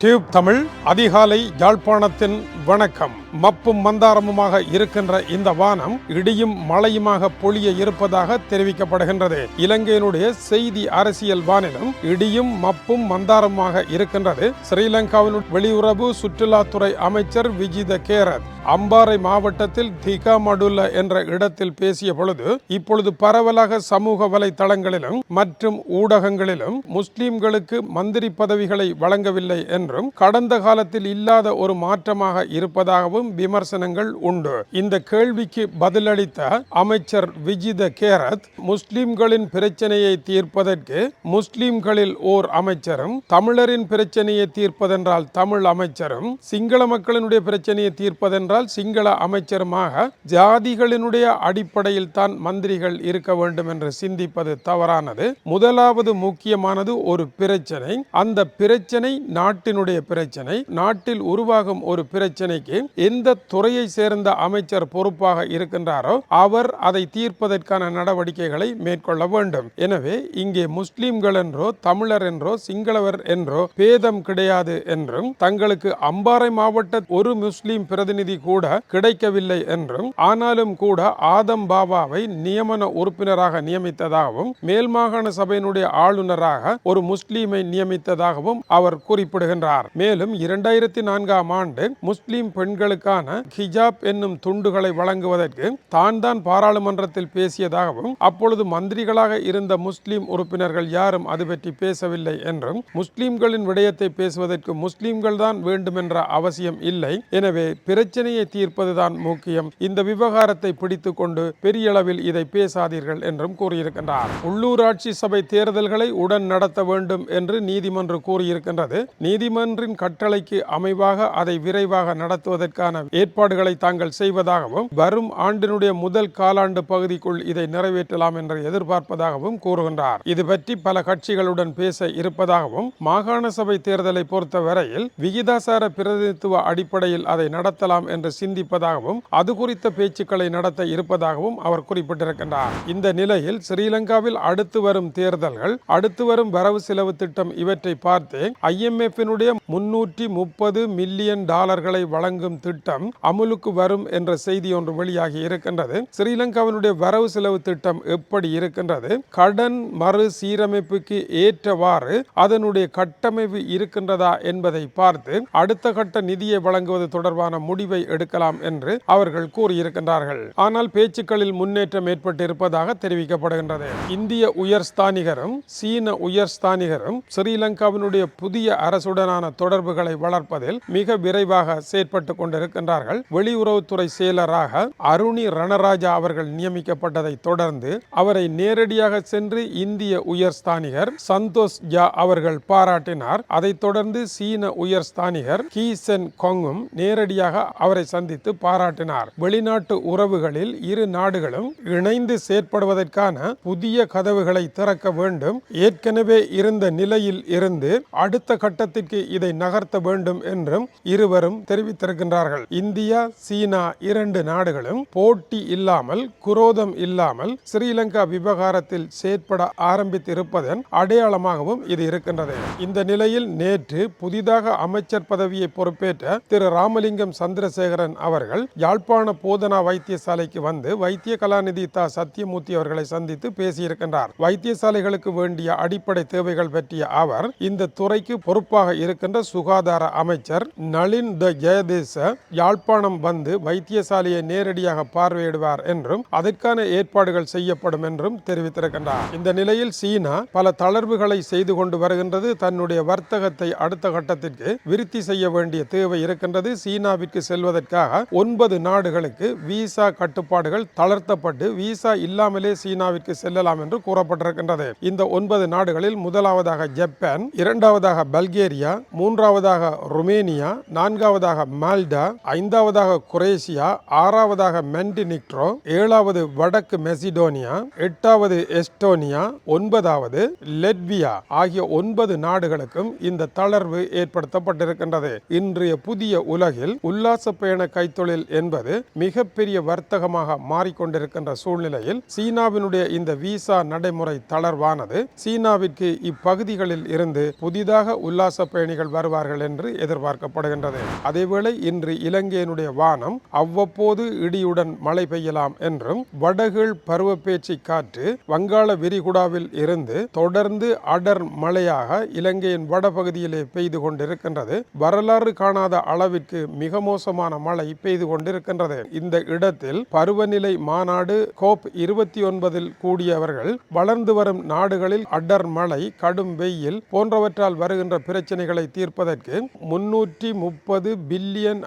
Tube Tamil அதிகாலை யாழ்ப்பாணத்தின் வணக்கம். மப்பும் மந்தாரமுமாக இருக்கின்ற இந்த வானம் இடியும் மழையுமாக பொழிய இருப்பதாக தெரிவிக்கப்படுகின்றது. இலங்கையினுடைய செய்தி அரசியல் வானிலும் இடியும் மப்பும் மந்தாரமாக இருக்கின்றது. ஸ்ரீலங்காவின் வெளியுறவு சுற்றுலாத்துறை அமைச்சர் விஜித கேரத் அம்பாறை மாவட்டத்தில் திகாமடுல்ல என்ற இடத்தில் பேசிய பொழுது இப்பொழுது பரவலாக சமூக வலைதளங்களிலும் மற்றும் ஊடகங்களிலும் முஸ்லிம்களுக்கு மந்திரி பதவிகளை வழங்கவில்லை என்றும் கடந்த காலத்தில் இல்லாத ஒரு மாற்றமாக இருப்பதாகவும் விமர்சனங்கள் உண்டு. இந்த கேள்விக்கு பதிலளித்த அமைச்சர் விஜித கேரத் முஸ்லிம்களின் பிரச்சனையை தீர்ப்பதற்கு முஸ்லிம்களில் ஓர் அமைச்சரும் தமிழரின் பிரச்சனையை தீர்ப்பதென்றால் தமிழ் அமைச்சரும் சிங்கள மக்களினுடைய பிரச்சனையை தீர்ப்பதென்றால் சிங்கள அமைச்சருமாக ஜாதிகளினுடைய அடிப்படையில் தான் மந்திரிகள் இருக்க வேண்டும் என்று சிந்திப்பது தவறானது. முதலாவது முக்கியமானது ஒரு பிரச்சனை. அந்த பிரச்சனை நாட்டினுடைய பிரச்சனை. நாட்டில் உருவாகும் ஒரு பிரச்சனை பிரச்சனைக்கு எந்த துறையை சேர்ந்த அமைச்சர் பொறுப்பாக இருக்கின்றாரோ அவர் அதை தீர்ப்பதற்கான நடவடிக்கைகளை மேற்கொள்ள வேண்டும். எனவே இங்கே முஸ்லிம்கள் என்றோ தமிழர் என்றோ சிங்களவர் என்றோ பேதம் கிடையாது என்றும் தங்களுக்கு அம்பாறை மாவட்ட ஒரு முஸ்லிம் பிரதிநிதி கூட கிடைக்கவில்லை என்றும் ஆனாலும் கூட ஆதம் பாபாவை நியமன உறுப்பினராக நியமித்ததாகவும் மேல் மாகாண சபையினுடைய ஆளுநராக ஒரு முஸ்லீமை நியமித்ததாகவும் அவர் குறிப்பிடுகின்றார். மேலும் இரண்டாயிரத்தி நான்காம் ஆண்டு முஸ்லிம் பெண்களுக்கான ஹிஜாப் என்னும் துண்டுகளை வழங்குவதற்கு தான் தான் பாராளுமன்றத்தில் பேசியதாகவும் அப்பொழுது மந்திரிகளாக இருந்த முஸ்லிம் உறுப்பினர்கள் யாரும் அது பற்றி பேசவில்லை என்றும் முஸ்லீம்களின் விடயத்தை பேசுவதற்கு முஸ்லீம்கள் தான் வேண்டுமென்ற அவசியம் இல்லை. எனவே பிரச்சனையை தீர்ப்பதுதான் முக்கியம். இந்த விவகாரத்தை பிடித்து கொண்டு பெரிய அளவில் இதை பேசாதீர்கள் என்றும் கூறியிருக்கின்றார். உள்ளூராட்சி சபை தேர்தல்களை உடன் நடத்த வேண்டும் என்று நீதிமன்றம் கூறியிருக்கின்றது. நீதிமன்றின் கட்டளைக்கு அமைவாக அதை விரைவாக நடத்துவதற்கான ஏற்பாடுகளை தாங்கள் செய்வதாகவும் வரும் ஆண்டினுடைய முதல் காலாண்டு பகுதிக்குள் இதை நிறைவேற்றலாம் என்று எதிர்பார்ப்பதாகவும் கூறுகின்றார். இது பற்றி பல கட்சிகளுடன் பேச இருப்பதாகவும் மாகாண சபை தேர்தலை பொறுத்தவரையில் விகிதாசார பிரதிநிதித்துவ அடிப்படையில் அதை நடத்தலாம் என்று சிந்திப்பதாகவும் அது குறித்த பேச்சுக்களை நடத்த இருப்பதாகவும் அவர் குறிப்பிட்டிருக்கின்றார். இந்த நிலையில் ஸ்ரீலங்காவில் அடுத்து வரும் தேர்தல்கள் அடுத்து வரும் வரவு செலவு திட்டம் இவற்றை பார்த்து ஐஎம்எஃபினுடைய முன்னூற்றி முப்பது மில்லியன் டாலர்களை வழங்கும் திட்டம் அமுலுக்கு வரும் என்ற செய்தி ஒன்று வெளியாகி இருக்கின்றது. ஸ்ரீலங்காவினுடைய வரவு செலவு திட்டம் எப்படி இருக்கின்றது? கடன் மறு சீரமைப்புக்கு ஏற்றவாறு அதனுடைய கட்டமைப்பு இருக்கின்றதா என்பதை பார்த்து அடுத்த கட்ட நிதியை வழங்குவது தொடர்பான முடிவை எடுக்கலாம் என்று அவர்கள் கூறியிருக்கின்றார்கள். ஆனால் பேச்சுக்களில் முன்னேற்றம் ஏற்பட்டிருப்பதாக தெரிவிக்கப்படுகின்றது. இந்திய உயர்ஸ்தானிகரும் சீன உயர்ஸ்தானிகரும் ஸ்ரீலங்காவினுடைய புதிய அரசுடனான தொடர்புகளை வளர்ப்பதில் மிக விரைவாக செயற்பட்டு கொண்டிருக்கின்றார்கள். வெளியுறவுத்துறை செயலராக அருணி ரணராஜா அவர்கள் நியமிக்கப்பட்டதை தொடர்ந்து அவரை நேரடியாக சென்று இந்திய உயர்ஸ்தானிகர் சந்தோஷ் ஜா அவர்கள் பாராட்டினார். அதைத் தொடர்ந்து சீன உயர்ஸ்தானிகர் கீ சென் கொங்கும் நேரடியாக அவரை சந்தித்து பாராட்டினார். வெளிநாட்டு உறவுகளில் இரு நாடுகளும் இணைந்து செயற்படுவதற்கான புதிய கதவுகளை திறக்க வேண்டும். ஏற்கனவே இருந்த நிலையில் இருந்து அடுத்த கட்டத்திற்கு இதை நகர்த்த வேண்டும் என்றும் இருவரும் தெரிவித்திருக்கின்றார்கள். இந்தியா சீனா இரண்டு நாடுகளும் போட்டி இல்லாமல் குரோதம் இல்லாமல் ஸ்ரீலங்கா விவகாரத்தில் செயற்பட ஆரம்பித்திருப்பதன் அடையாளமாகவும் இது இருக்கின்றது. இந்த நிலையில் நேற்று புதிதாக அமைச்சர் பதவியை பொறுப்பேற்ற திரு ராமலிங்கம் சந்திரசேகரன் அவர்கள் யாழ்ப்பாண போதனா வைத்தியசாலைக்கு வந்து வைத்திய கலாநிதி தா. சத்தியமூர்த்தி அவர்களை சந்தித்து பேசியிருக்கின்றார். வைத்தியசாலைகளுக்கு வேண்டிய அடிப்படை தேவைகள் பற்றிய அவர் இந்த துறைக்கு பொறுப்பாக இருக்கின்ற சுகாதார அமைச்சர் நளின் த. ஜெயதேச யாழ்ப்பாணம் வந்து வைத்தியசாலையை நேரடியாக பார்வையிடுவார் என்றும் அதற்கான ஏற்பாடுகள் செய்யப்படும் என்றும் தெரிவித்திருக்கின்றார். இந்த நிலையில் சீனா பல தளர்வுகளை செய்து கொண்டு வருகின்றது. தன்னுடைய வர்த்தகத்தை அடுத்த கட்டத்திற்கு விருத்தி செய்ய வேண்டிய தேவை இருக்கின்றது. சீனாவிற்கு செல்வதற்காக ஒன்பது நாடுகளுக்கு விசா கட்டுப்பாடுகள் தளர்த்தப்பட்டு விசா இல்லாமலே சீனாவிற்கு செல்லலாம் என்று கூறப்பட்டிருக்கின்றது. இந்த ஒன்பது நாடுகளில் முதலாவதாக ஜப்பான் இரண்டாவதாக பல்கேரியா மூன்றாவதாக ருமேனியா நான்காவதாக மால்டா ஐந்தாவதாக குரேஷியா ஆறாவதாக மென்டினிக்ட்ரோ ஏழாவது வடக்கு மெசிடோனியா எட்டாவது எஸ்டோனியா ஒன்பதாவது லெட்வியா ஆகிய ஒன்பது நாடுகளுக்கும் இந்த தளர்வு ஏற்படுத்தப்பட்டிருக்கின்றது. இன்றைய புதிய உலகில் உல்லாச பயண கைத்தொழில் என்பது மிகப்பெரிய வர்த்தகமாக மாறிக்கொண்டிருக்கின்ற சூழ்நிலையில் சீனாவினுடைய இந்த விசா நடைமுறை தளர்வானது சீனாவிற்கு இப்பகுதிகளில் இருந்து புதிதாக உல்லாச பயணிகள் வருவார்கள் என்று எதிர்பார்க்கப்படுகின்றது. அதேவேளை இன்று இலங்கையினுடைய வானம் அவ்வப்போது இடியுடன் மழை பெய்யலாம் என்றும் வடகிழ் பருவப்பேச்சு காற்று வங்காள விரிகுடாவில் இருந்து தொடர்ந்து அடர் மழையாக இலங்கையின் வடபகுதியிலே பெய்து கொண்டிருக்கின்றது. வரலாறு காணாத அளவிற்கு மிக மோசமான மழை பெய்து கொண்டிருக்கின்றது. இந்த இடத்தில் பருவநிலை மாநாடு கோப் இருபத்தி ஒன்பதில் கூடியவர்கள் வளர்ந்து வரும் நாடுகளில் அடர் மழை கடும் வெயில் போன்றவற்றால் வருகின்ற பிரச்சனைகளை தீர்ப்பதற்கு முன்னூற்றி முப்பது பில்லியன்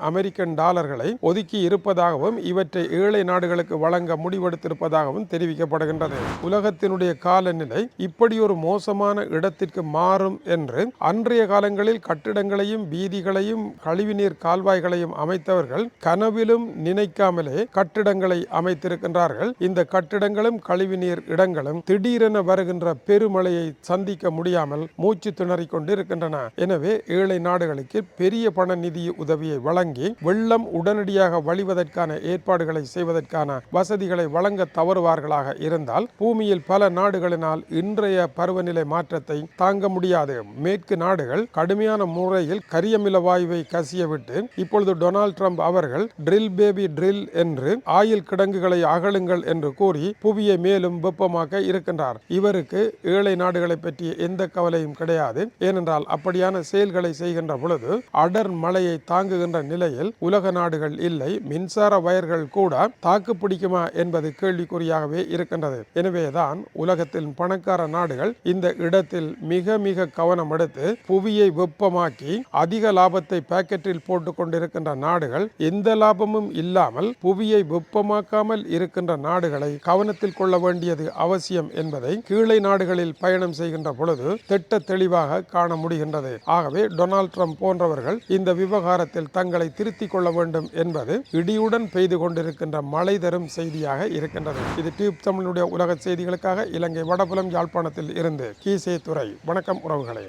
அமெரிக்கன் டாலர்களை ஒதுக்கி இருப்பதாகவும் இவற்றை ஏழை நாடுகளுக்கு வழங்க முடிவெடுத்திருப்பதாகவும் தெரிவிக்கப்படுகின்றது. உலகத்தினுடைய காலநிலை இப்படி ஒரு மோசமான இடத்திற்கு மாறும் என்று அன்றைய காலங்களில் கட்டிடங்களையும் வீதிகளையும் கழிவுநீர் கால்வாய்களையும் அமைத்தவர்கள் கனவிலும் நினைக்காமலே கட்டிடங்களை அமைத்திருக்கின்றார்கள். இந்த கட்டிடங்களும் கழிவுநீர் இடங்களும் திடீரென வருகின்ற பெருமழையை சந்திக்க முடியாமல் மூச்சு திணறிக் கொண்டிருக்கின்றன. எனவே ஏழை நாடுகளுக்கு பெரிய பண நிதி உதவி உதவியை வழங்கி வெள்ளம் உடனடியாக வழிவதற்கான ஏற்பாடுகளை செய்வதற்கான வசதிகளை வழங்க தவறுவார்களாக இருந்தால் பூமியில் பல நாடுகளினால் இன்றைய பருவநிலை மாற்றத்தை தாங்க முடியாது. மேற்கு நாடுகள் கடுமையான முறையில் கரியமில வாயுவை கசியவிட்டு இப்பொழுது டொனால்ட் ட்ரம்ப் அவர்கள் ட்ரில் பேபி ட்ரில் என்று ஆயில் கிடங்குகளை அகழுங்கள் என்று கூறி புவியை மேலும் வெப்பமாக்க இருக்கின்றார். இவருக்கு ஏழை நாடுகளை பற்றிய எந்த கவலையும் கிடையாது. ஏனென்றால் அப்படியான செயல்களை செய்கின்ற பொழுது அடர் மழையை தாங்குகின்ற நிலையில் உலக நாடுகள் இல்லை மின்சார வயர்கள் கூட தாக்கு பிடிக்குமா என்பது கேள்விக்குறியாகவே இருக்கின்றது. எனவேதான் உலகத்தின் பணக்கார நாடுகள் இந்த இடத்தில் மிக மிக கவனம் எடுத்து புவியை வெப்பமாக்கி அதிக லாபத்தை பாக்கெட்டில் போட்டுக் கொண்டிருக்கின்ற நாடுகள் எந்த லாபமும் இல்லாமல் புவியை வெப்பமாக்காமல் இருக்கின்ற நாடுகளை கவனத்தில் கொள்ள வேண்டியது அவசியம் என்பதை கீழே நாடுகளில் பயணம் செய்கின்ற பொழுது திட்ட தெளிவாக காண முடிகின்றது. ஆகவே டொனால்ட் ட்ரம்ப் போன்றவர்கள் இந்த விவகாரத்தில் தங்களை திருத்தி கொள்ள வேண்டும் என்பது இடியுடன் பெய்து கொண்டிருக்கின்ற மழை தரும் செய்தியாக இருக்கின்றது. இது டியூப் தமிழுடைய உலக செய்திகளுக்காக இலங்கை வடபுலம் யாழ்ப்பாணத்தில் இருந்து கீசே துறை வணக்கம் உறவுகளே.